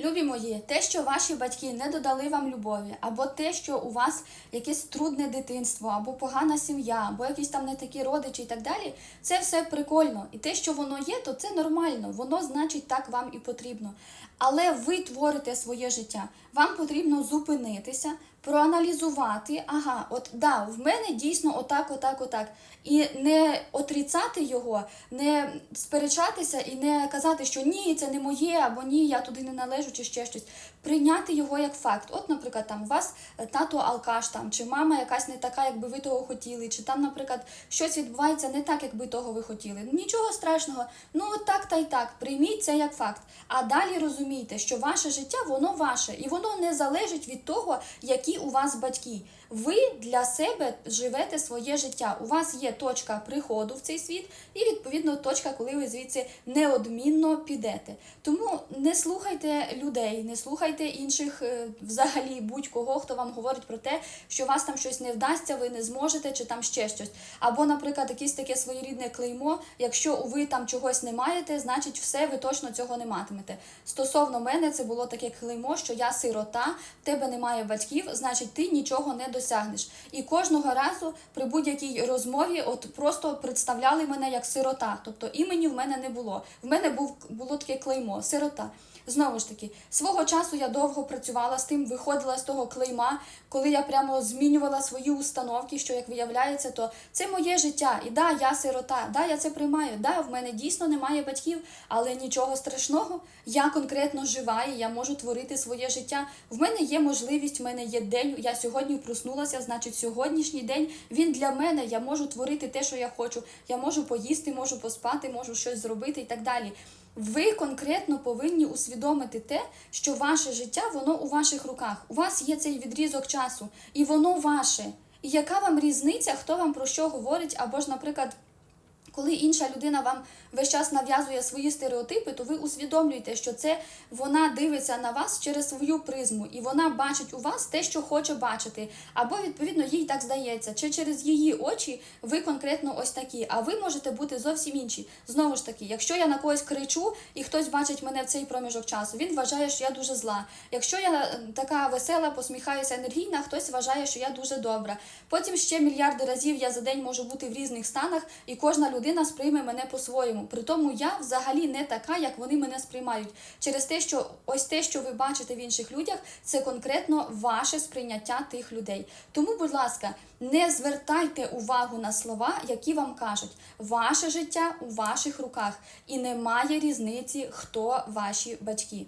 Любі мої, те, що ваші батьки не додали вам любові, або те, що у вас якесь трудне дитинство, або погана сім'я, або якісь там не такі родичі і так далі, це все прикольно. І те, що воно є, то це нормально. Воно значить так вам і потрібно. Але ви творите своє життя. Вам потрібно зупинитися, проаналізувати. Ага, от да, в мене дійсно отак, отак, отак. І не отрицати його, не сперечатися і не казати, що ні, це не моє, або ні, я туди не належу, чи ще щось. Прийняти його як факт. От, наприклад, там у вас е, тато алкаш, там, чи мама якась не така, як би ви того хотіли, чи там, наприклад, щось відбувається не так, як би того ви хотіли. Нічого страшного, ну от так та й так. Прийміть це як факт. А далі розумійте, що ваше життя воно ваше, і воно не залежить від того, які у вас батьки. Ви для себе живете своє життя. У вас є точка приходу в цей світ, і відповідно точка, коли ви звідси неодмінно підете. Тому не слухайте людей, не слухайте інших е, взагалі будь-кого, хто вам говорить про те, що вас там щось не вдасться, ви не зможете, чи там ще щось. Або, наприклад, якесь таке своєрідне клеймо. Якщо ви там чогось не маєте, значить все, ви точно цього не матимете. Стосовно мене, це було таке клеймо, що я сирота, в тебе немає батьків, значить ти нічого не досягнеш. І кожного разу при будь-якій розмові от просто представляли мене як сирота. Тобто імені в мене не було. В мене був було таке клеймо сирота. Знову ж таки, свого часу я довго працювала з тим, виходила з того клейма, коли я прямо змінювала свої установки, що як виявляється, то це моє життя. І да, я сирота, да, я це приймаю. Да, в мене дійсно немає батьків, але нічого страшного. Я конкретно жива і я можу творити своє життя. В мене є можливість, в мене є день. Я сьогодні проснулася, значить, сьогоднішній день він для мене. Я можу творити те, що я хочу. Я можу поїсти, можу поспати, можу щось зробити і так далі. Ви конкретно повинні усвідомити те, що ваше життя воно у ваших руках. У вас є цей відрізок часу, і воно ваше. І яка вам різниця, хто вам про що говорить, або ж, наприклад. Коли інша людина вам весь час нав'язує свої стереотипи, то ви усвідомлюєте, що це вона дивиться на вас через свою призму, і вона бачить у вас те, що хоче бачити. Або, відповідно, їй так здається, чи через її очі ви конкретно ось такі, а ви можете бути зовсім інші. Знову ж таки, якщо я на когось кричу і хтось бачить мене в цей проміжок часу, він вважає, що я дуже зла. Якщо я е, така весела, посміхаюся енергійна, хтось вважає, що я дуже добра. Потім ще мільярди разів я за день можу бути в різних станах, і кожна людина сприйме мене по-своєму. При тому я взагалі не така, як вони мене сприймають. Через те, що ось те, що ви бачите в інших людях, це конкретно ваше сприйняття тих людей. Тому, будь ласка, не звертайте увагу на слова, які вам кажуть. Ваше життя у ваших руках, і немає різниці, хто ваші батьки.